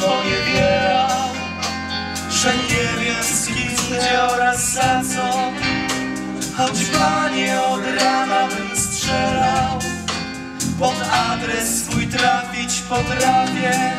co nie wiera, że nie wiem z kim gdzie oraz za co. Choć panie od rana bym strzelał, pod adres swój trafić potrafię.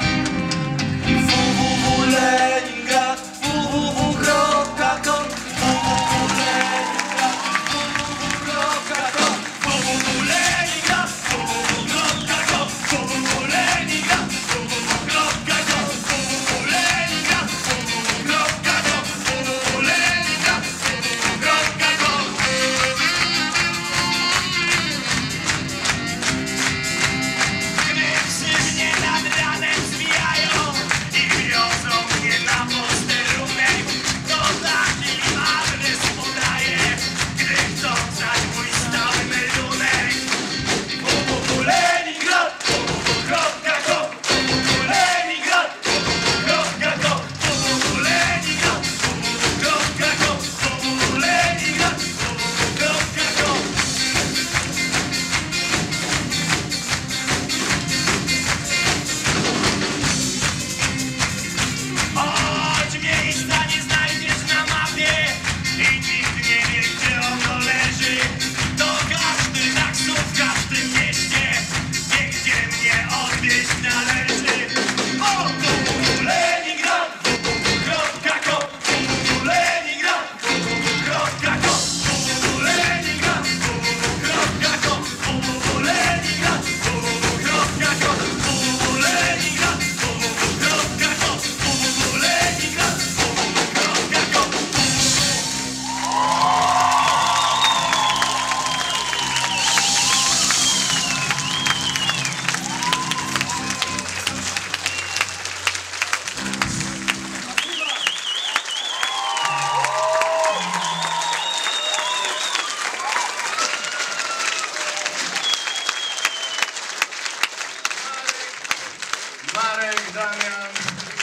Marek, Damian,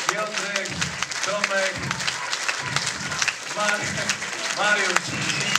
Piotrek, Tomek, Mar Mariusz.